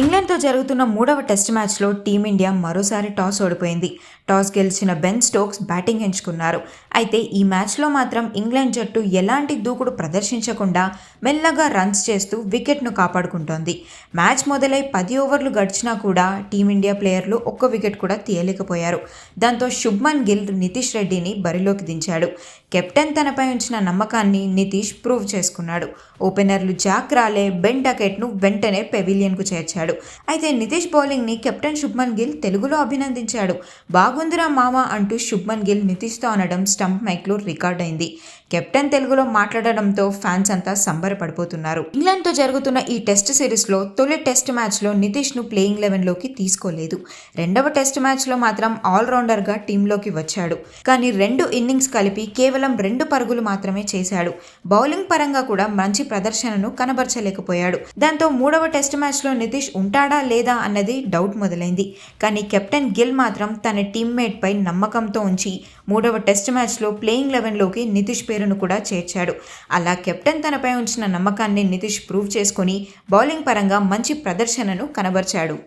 ఇంగ్లాండ్తో జరుగుతున్న మూడవ టెస్ట్ మ్యాచ్లో టీమిండియా మరోసారి టాస్ ఓడిపోయింది. టాస్ గెలిచిన బెన్ స్టోక్స్ బ్యాటింగ్ ఎంచుకున్నారు. అయితే ఈ మ్యాచ్లో మాత్రం ఇంగ్లాండ్ జట్టు ఎలాంటి దూకుడు ప్రదర్శించకుండా మెల్లగా రన్స్ చేస్తూ వికెట్ను కాపాడుకుంటోంది. మ్యాచ్ మొదలై పది ఓవర్లు గడిచినా కూడా టీమిండియా ప్లేయర్లు ఒక్క వికెట్ కూడా తీయలేకపోయారు. దాంతో శుభ్మన్ గిల్ నితీష్ రెడ్డిని బరిలోకి దించాడు. కెప్టెన్ తనపై ఉంచిన నమ్మకాన్ని నితీష్ ప్రూవ్ చేసుకున్నాడు. ఓపెనర్లు జాక్ రాలే బెన్ డకెట్ను వెంటనే పెవిలియన్కు చేర్చాడు. అయితే నితీష్ బౌలింగ్ని కెప్టెన్ శుభ్మన్ గిల్ తెలుగులో అభినందించాడు. బాగుందిరా మామ అంటూ శుభ్మన్ గిల్ నితీష్తో అనడం స్టంప్ మైక్లో రికార్డ్ అయింది కెప్టెన్ తెలుగులో మాట్లాడడంతో ఫ్యాన్స్ అంతా సంబరపడిపోతున్నారు ఇంగ్లాండ్తో జరుగుతున్న ఈ టెస్ట్ సిరీస్లో తొలి టెస్ట్ మ్యాచ్లో నితీష్ను ప్లేయింగ్ లెవెన్లోకి తీసుకోలేదు. రెండవ టెస్ట్ మ్యాచ్లో మాత్రం ఆల్రౌండర్గా టీంలోకి వచ్చాడు. కానీ రెండు ఇన్నింగ్స్ కలిపి కేవలం రెండు పరుగులు మాత్రమే చేశాడు. బౌలింగ్ పరంగా కూడా మంచి ప్రదర్శనను కనబరచలేకపోయాడు. దాంతో మూడవ టెస్ట్ మ్యాచ్లో నితీష్ ఉంటాడా లేదా అన్నది డౌట్ మొదలైంది. కానీ కెప్టెన్ గిల్ మాత్రం తన టీమ్మేట్పై నమ్మకంతో ఉంచి మూడవ టెస్ట్ మ్యాచ్లో ప్లేయింగ్ లెవెన్లోకి నితీష్ పేరును కూడా చేర్చాడు. అలా కెప్టెన్ తనపై ఉంచిన నమ్మకాన్ని నితీష్ ప్రూవ్ చేసుకుని బౌలింగ్ పరంగా మంచి ప్రదర్శనను కనబర్చాడు.